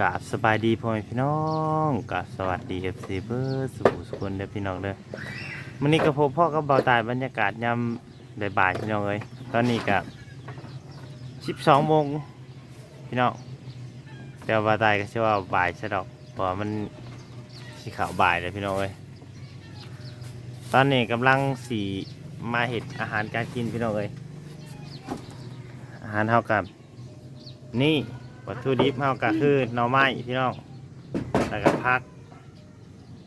กาบสบายดีพ่อแม่พี่น้องกาบสวัสดีเอฟซีเบอร์สุขสุขคนเด้อพี่น้องเด้อมื้อนี้ก็พบพ่อกับเบาตายบรรยากาศยามบ่ายๆพี่น้องเอ้ยตอนนี้ก็12โมงพี่น้องแต่ว่าเบาตายก็ชื่อว่าบ่ายซะดอกเพราะมันสิเข้าบ่ายเลยพี่น้องเอ้ยตอนนี้กำลังสีมาเห็ดอาหารการกินพี่น้องเอ้ยอาหารเท่ากับนี่ วัตถุดิบเฮาก็คือหน่อไม้พี่น้องแล้วก็พัก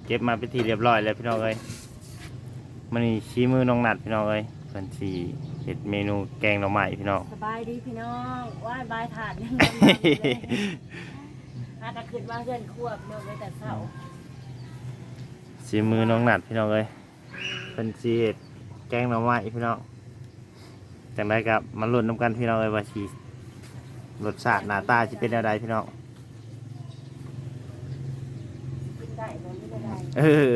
เก็บมาเป็นทีเรียบร้อยแล้วพี่น้องเอ้ยมันนี่ชี้มือน้องนัดพี่น้องเอ้ยเพิ่นสิเฮ็ดเมนูแกงหน่อไม้พี่น้อง สบายดีพี่น้องว่ายบายถาดยังนอนอยู่เลยอาจจะคิดว่าเพื่อนควบเมื่อไว้แต่เช้าชี้มือน้องนัดพี่น้องเอ้ยเพิ่นสิเฮ็ดแกงหน่อไม้พี่น้องจังไดกับมาลุ้นนํกันพี่น้องเอ้ยว่าสิ รสชาติหน้าตาสิเป็นแนวใดพี่น้องกินได้บ่ไม่ได้เออ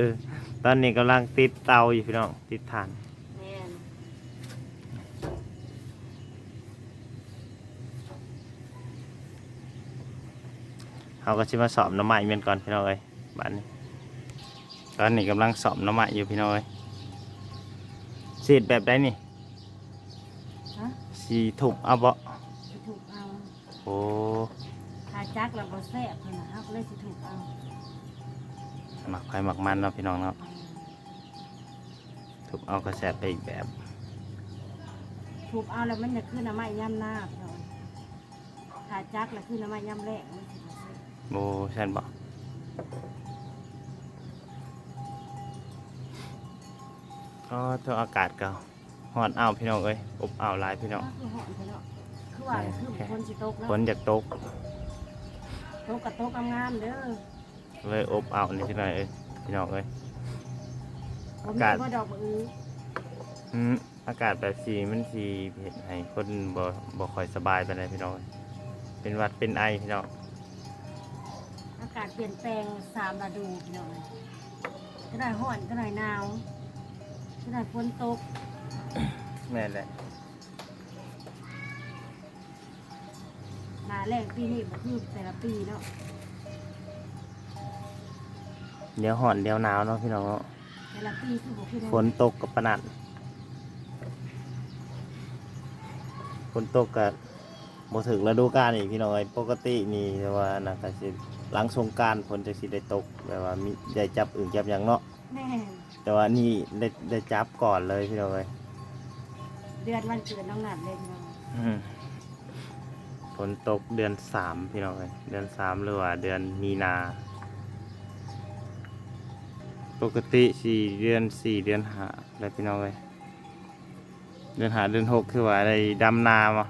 ตอนนี้กำลังติดเตาอยู่พี่น้องติดถ่าน แม่นเขาก็ชิมาสอบหน้ำไม้เมียนก่อนพี่น้องเอ้ยบ้านนี้ตอนนี้กำลังสอบหน้ำไม้อยู่พี่น้องเอ้ยสีดแบบใดนี่ฮะสีถูกเอาบ่สิถูกเอา โอ้ถ้าจักแล้วบ่แซ่บเพิ่นน่ะเฮาก็เลยสิถูกเอาหมักไฟหมักมันเนาะพี่น้องเนาะถูกเอากระแสไปอีกแบบถูกเอาแล้วมันจะขึ้นน้ำไม้ย่ำหน้าพี่น้องถ้าจักแล้วขึ้นน้ำไม้ย่ำแรกมันสิบ่แซ่บโบใช่นบ่ก็ตัวอากาศก็ฮอนอ้าวพี่น้องเอ้ยอบอ้าวหลายพี่น้องคือหอมพี่น้อง คือว่าคือฝนสิตกฝเนาะนจากตก ตกกับตกงามๆเด้อเลยอบอ้าวนี่พี่น้องเอ้ยพี่น้องเอ้ยบ่อามีกาศบ่ดอกบ่อื้ออืมอากาศแบบสีมันสีเห็นให้คนบ่บ่ค่อยสบายไปเลยพี่น้อง เป็นหวัดเป็นไอพี่น้องอากาศเปลี่ยนแปลงสามฤดูพี่น้องก็ได้ร้อนก็ได้หนาวก็ได้ฝนตก แม่นแหละ แรงปีนี้บ่คือแต่ละปีเนาะเดี๋ยวห่อนเดี๋ยวหนาวเนาะพี่น้องเนาะแต่ละปีคือบ่คือเดิมฝนตกกับปะนัดฝนตกกับบ่ถึงฤดูกาลอีกพี่น้องไอ้ยปกตินี่แต่ว่านะก็สิหลังสงกรารฝนจะสิได้ตกแบบว่ามีได้จับอึ่งจับหยังเนาะแม่นแต่ว่านี่ได้ได้จับก่อนเลยพี่น้องเอ้ยเดือนวันเกิดน้องหนัดเลยพี่น้องอืมฝ นตกเดือนสามพี่น้องเอ้ยเดือนสามหรือว่าเดือนมีนา ปกติสี่เดือนสี่เดือนหาอะไรพี่น้องเอ้ยเดือนหาเดือนหกคือว่าอะไรดำนามา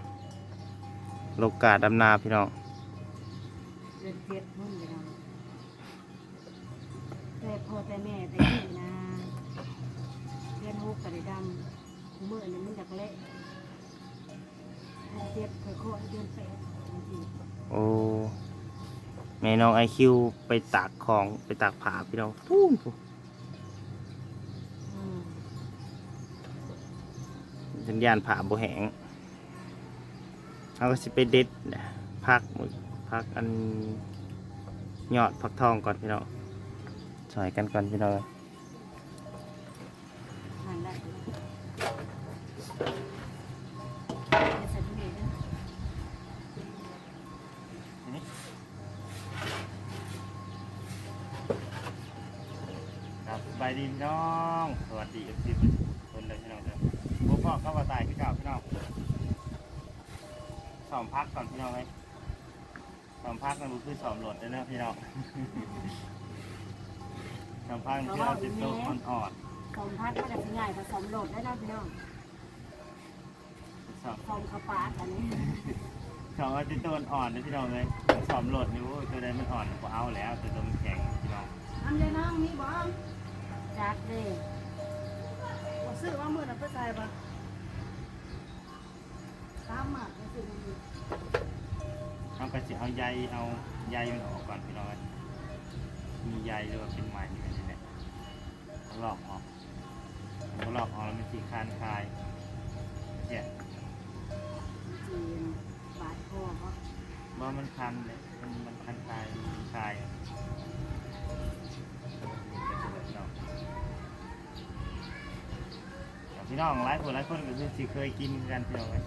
โลกาดำนาพี่น้องเดือนเจ็ดพุ่นพี่น้องแต่พ่อแต่แม่แต่พี่นะเดือนหกก็ได้ดำมื้อนี้มันจักเละ เดือนเจ็ดค่อยๆเดือนแปดจังซี่โอ้แม่น้องไอคิวไปตากของไปตากผ้าพี่น้องฟูนฟูอืมสัญญาณผ้าบ่แหงเขาก็สิไปเด็ดพักมื้อพักอันยอดพักทองก่อนพี่น้องสอยกันก่อนพี่น้อง สอมพักก่อนพี่น้องเลยสอมพักมันบ่คือสอมโหลดเลยนะพี่น้องสอมพักที่เราติดตัวอ่อนสมพัดมาจากที่ใหญ่ผสมโหลดได้นะพี่น้องๆสอมสมข้าวปลาอันนี้สอมว่าติดตัวอ่อนนะพี่น้องเลยสอมโหลดนี่โอ้ยตัวใดมันอ่อนก็เอาแล้วตัวตัวมันแข็งพี่น้องทำเลยน้องนี่บอมจักเลยว่าซื้อว่ามือน่ะเพื่อใส่ปะ ตามหมักก็คือมันมีเขาก็จะเอาใยเอาใยมันออกก่อนพี่น้องเอ้ยมีใยหรือว่าเป็นไม้อยู่ในนี้แหละเอาลอกออกเอาลอกออกแล้วมันสีคานคายเนี่ยจีนบาดคอเขาบ่มันคันเลยมันมันคันคายคายอะพี่น้องหลายคนหลายคนก็คือสิเคยกินกันพี่น้องเลย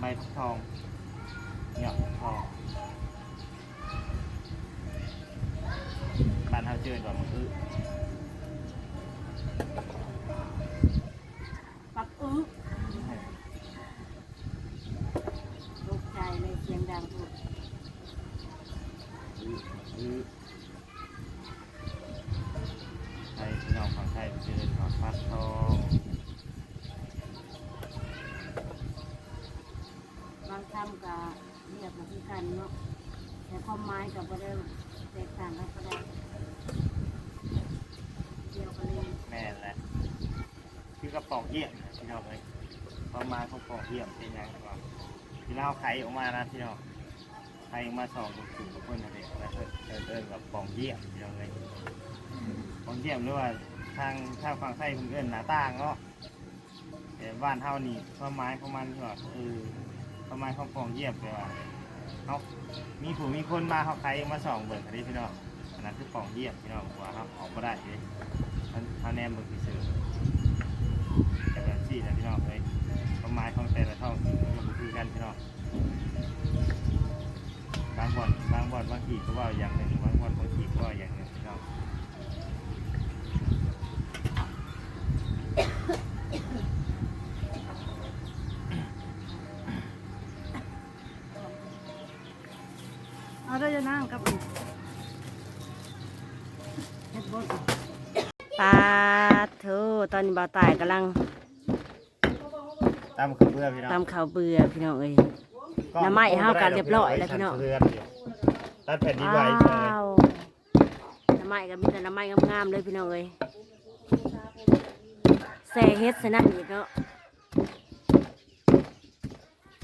ใบฟักทองเนี่ยทองบ้านเฮาเจอก่อนมันคือปักอึตกใจเลยเสียงดังถูกคือ เยี่ยมพี่น้องเลยประมาณของปองเยี่ยมเป็นยังไงก่อนที่เราไข่ออกมานะพี่น้องไข่ออกมาสองกลุ่มกลุ่มกับเพื่อนอะไรแล้วเอิ้นเอิ้นกับปองเยี่ยมพี่น้องเลยปองเยี่ยมหรือว่าทางทางฝั่งไทยเพิ่นเอิ้นหน้าต่างเนาะแต่บ้านเฮานี่ความหมายของมันก็เออความหมายของปองเยี่ยมแปลว่าเฮามีผู้มีคนมาเขาไข่ออกมาสองเบิ่งอันนี้พี่น้องอันนั้นคือปองเยี่ยมพี่น้องว่าเฮาออกบ่ได้เลยท่านแนมเบิ่งซื่อ ๆแต่แบบสี่นะพี่น้องเลยความหมายของแต่ละท้องถิ่นก็คือกันพี่น้องบางบ่อนบางบ่อนบางทีก็ว่าอย่างหนึ่งบางบ่อนบางทีก็ว่าอย่างหนึ่งพี่น้องเอาได้จะนั่งกับอีกเฮ็ดบ่ป ตอนนี้บ่าวตายกำลังตามคือเบื่อพี่น้องตำข้าวเบื่อพี่น้องเอ้ยน้ำไหม้เฮากันเรียบร้อยแล้วพี่น้องเรือนเดียวตัดแผ่นดินไหวใช่ไหมวน้ำไม้ก็มีแต่น้ำไม้งามๆเลยพี่น้องเอ้ยแซ่เฮ็ดใส่นั่นอีกเนาะ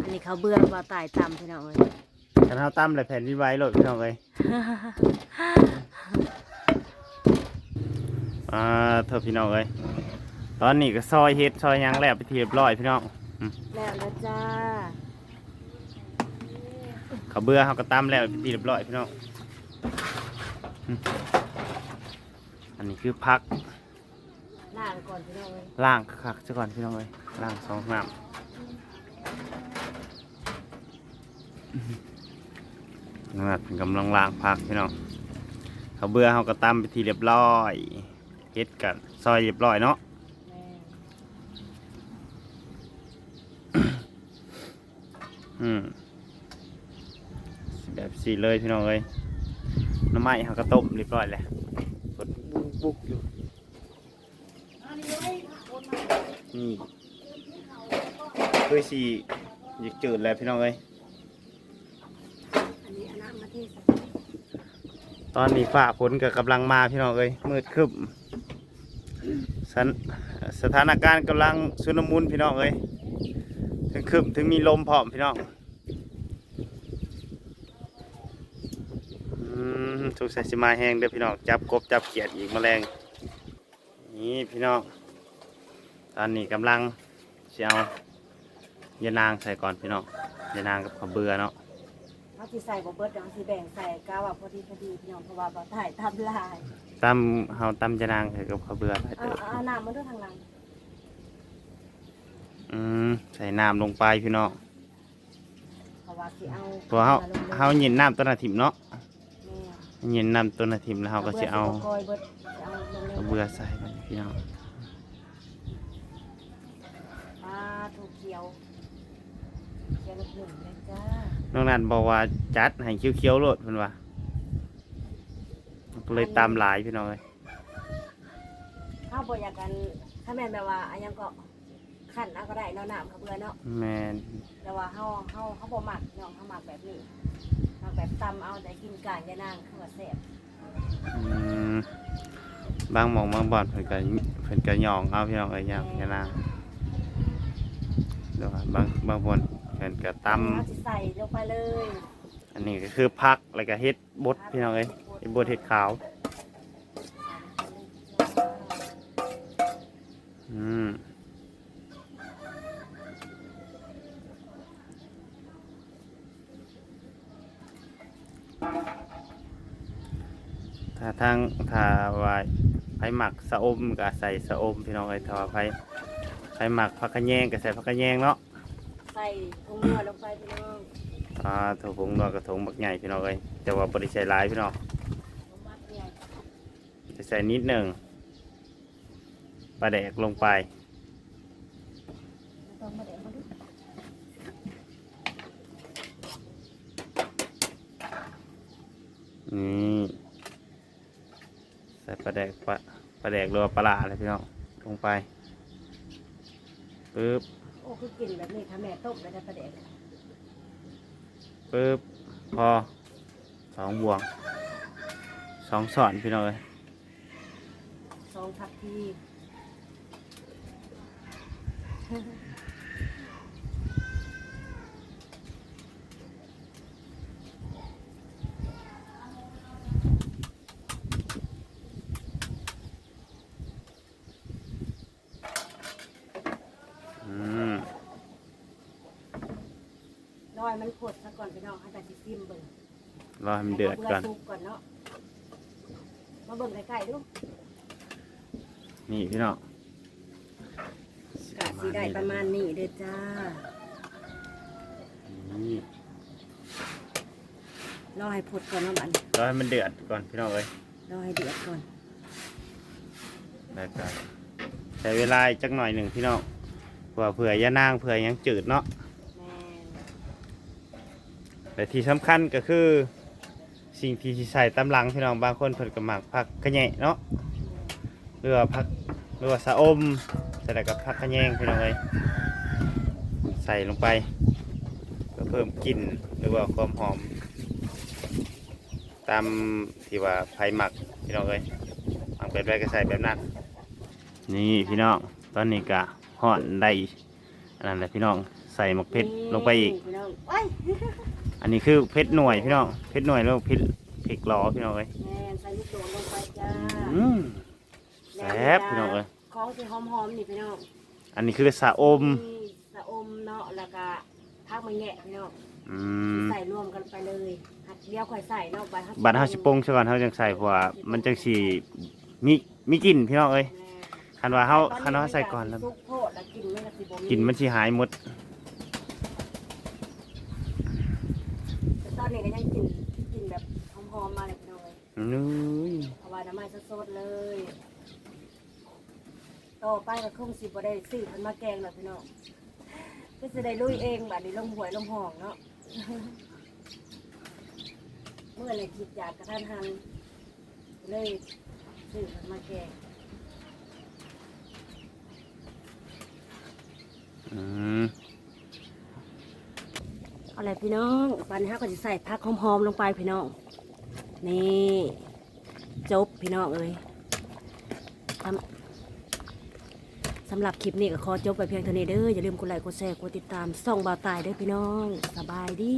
อันนี้เขาวเบื่อบ่าวตายตำพี่น้องเอ้ยฉันเอาตั้มเลยแผ่นดินไหวโหลดพี่น้องเลยอ่าเถอะพี่น้องเลย ตอนนี้ก็ซอยเฮ็ดซอยหยังแล้วไปทีเรียบร้อยพี่น้องแล้วนะจ้าเขาวเบื่อเขาก็ตั้มแล้วไปทีเรียบร้อยพี่น้องอืมอันนี้คือพักล่างก่อนพี่น้องเอ้ยล่างคักๆซะก่อนพี่น้องเลยล่างสองน้ำนั่นเป็นกำลังล่างพักพี่น้องเขาวเบื่อเขาก็ตั้มไปทีเรียบร้อยเฮ็ดกันซอยเรียบร้อยเนาะ แม่ อืมแบบสีเลยพี่น้องเอ้ยน้ำไม้เขาก็ต้มเรียบร้อยแล้วกดบุกบุกอยู่นี่คือสีหยิกจืดแล้วพี่น้องเอ้ยอันนี้อันน้ำมาที่สักตอนนี้ฝ่าฝนก็กำลังมาพี่น้องเอ้ยมืดครึ้มสถานสถานการณ์กำลังชุนมุนพี่น้องเอ้ย ถึงครึ้มถึงมีลมพร้อมพี่น้องอืมทุกสายสิมาแห้งเด้อพี่น้องจับกบจับเขียดอีกแมลงนี่พี่น้องตอนนี้กำลังเชียวยานางใส่ก่อนพี่น้องยานางกับข้าวเบื่อเนาะเอาที่ใส่บ่เบิดเดี๋ยวเอาสิแบ่งใส่กาว่าพอดีพอดีพี่น้องเพราะว่าบ่ถ่ายทำลายตำเฮาตำยานางใส่กับข้าวเบื่อไปเอาเติบเอาน้ำมาด้วยทางหลัง อืมใส่น้ำลงไปพี่น้องเพราะว่าสิเอาตัวเฮาลงลยเฮาเย็นน้ำต้นอาทิมเนาะแม่เย็นน้ำต้นอาทิมแล้วเฮาก็สิเอาบื่สิบ่กอยเบิดสิเอาลงเลยข้าวเบื่อใส่ไปพี่น้องปลาถูกเขียวเขียวลูกหนึ่งเลยจ้าน้องนันบอกว่าจัดให้เคี้ยวๆโลดเพิ่นว่าก็เลยตามหลายพี่น้องเอ้ยข้าวบอยากกันถ้าแม่นแบบว่าอันยังก็ ขันเอาก็ได้เนาะน้ำข้าวเบื่อเนาะแม่นแต่ว่าเฮาเฮาเฮาบ่หมักเนาะเฮาหมักแบบนี้หมักแบบตำเอาแต่กินกลางยานางคือว่าแซ่บอืมบางหม่องบางบ่อนเพิ่นก็เพิ่นก็ย่องเอาพี่น้องเอ้ยย่างยานางเดี๋ยวว่าบางบางบ่อนเพิ่นก็ตำเอาสิใส่ลงไปเลยอันนี้ก็คือพักแล้วก็เฮ็ดบดพี่น้องเอ้ยเฮ็ดบดเฮ็ดขาวอืม ถ้าทางถ้าว่าไผหมักสะอมก็ใส่สะอมพี่น้องเอ้ยถ้าว่าไผไผหมักผักกระแยงก็ใส่ผักกระแยงเนาะใส่ถุงนัวลงไปพี่น้องอ่าถั่วผงนวดกระถงบักใหญ่พี่น้องเอ้ยแต่ว่าบ่ได้ใส่หลายพี่น้องผมมัดเนี่ยจะใส่นิดหนึงปลาแดกลงไปต้องมาเดี๋ยวมาดูนี่ใส่ปลาแดกปลาปลาแดกหรือว่าปลาร้าอะไรพี่น้องลงไปปึ๊บโอ้คือกินแบบนี้ถ้าแม่ต้มแล้วได้ประเดี๋ยวปึ๊บพอสองบวงสองสอนพี่น้องเอ้ยสองทัพพีอืม น้อยมันขดซะก่อนพี่น้องให้แต่สิซิมเบิ่งรอให้มันเดือดก่อน ให้สุกก่อนเนาะ มาเบิ่งใกล้ๆดูนี่พี่น้องกะสีได้ประมาณนี้เด้อจ้า นี่รอให้ผดก่อนเนาะบัดรอให้มันเดือดก่อนพี่น้องเอ้ยรอให้เดือดก่อน แล้วก็ใช้เวลาอีกจักหน่อยหนึ่งพี่น้องเผื่อเผื่อยานางเผื่อหยังจืดเนาะแม่น แต่ที่สำคัญก็คือสิ่งที่ใส่ตำหลังพี่น้องบางคนเพิ่นก็มักผักกระแยะเนาะหรือว่าผักหรือว่าสะอมใส่แล้วกับผักกระแยงพี่น้องเอ้ยใส่ลงไปเพื่อเพิ่มกลิ่นหรือว่าความหอม ตามที่ว่าไผหมักพี่น้องเอ้ยหมักแบบใดก็ใส่แบบนั้นนี่พี่น้องตอนนี้ก็ห่อนได้อันนั้นแหละพี่น้องใส่หมกเพชรลงไปอีกพี่น้ องโอ้ยอันนี้คือเพชรหน่วยพี่น้องเพชรหน่วยแล้วพริกพริกล้อพี่น้องเอ้ยแม่นใส่ลูกโดดลงไปจ้าอืมแซ่บพี่น้องเอ้ยของที่หอมๆนี่พี่น้องอันนี้คือสาอมนี่สะอมเนาะแล้วก็พักมันแงะพี่น้องอืมใส่รวมกันไปเลยหัดเดียวค่อยใส่เนาะใบฮับัตรเฮาสิปรุงซะก่อนเฮาจังใส่เพราะว่ามันจังสิมีมีกลิ่นพี่น้องเอ้ยแม่คันว่าเฮาคันว่าใส่ก่อนแล้วซุปโพดแล้วกินมันก็สิบ่มี กลิ่นมันสิหายหมด แต่ต อนนี้ก็ยังกินกินแบบหอมๆมาเลยพี่น้องเอ้ยนุ้ยเอาไว้น้ำมันสดๆเลยต่อไปก็คงสิบ่ได้ซื้อมันมาแกงหรอกพี่น้องก็จะได้ลุยเองบัดนี้ลงหวยลงหองเนาะเมื่อไรคิดอยากกระทันหันเลยซื้อมันมาแกงอืมเอะไรพี่น้องปันฮะก็จะใส่ผักหอมๆลงไปพี่น้องนี่จบพี่น้องเอ้ยทำสำหรับคลิปนี้ก็ขอจบไปเพียงเท่านี้เด้ออย่าลืมกดไลค์กดแชร์กดติดตามส่องบ่าวตายเด้อพี่น้อง สบายดี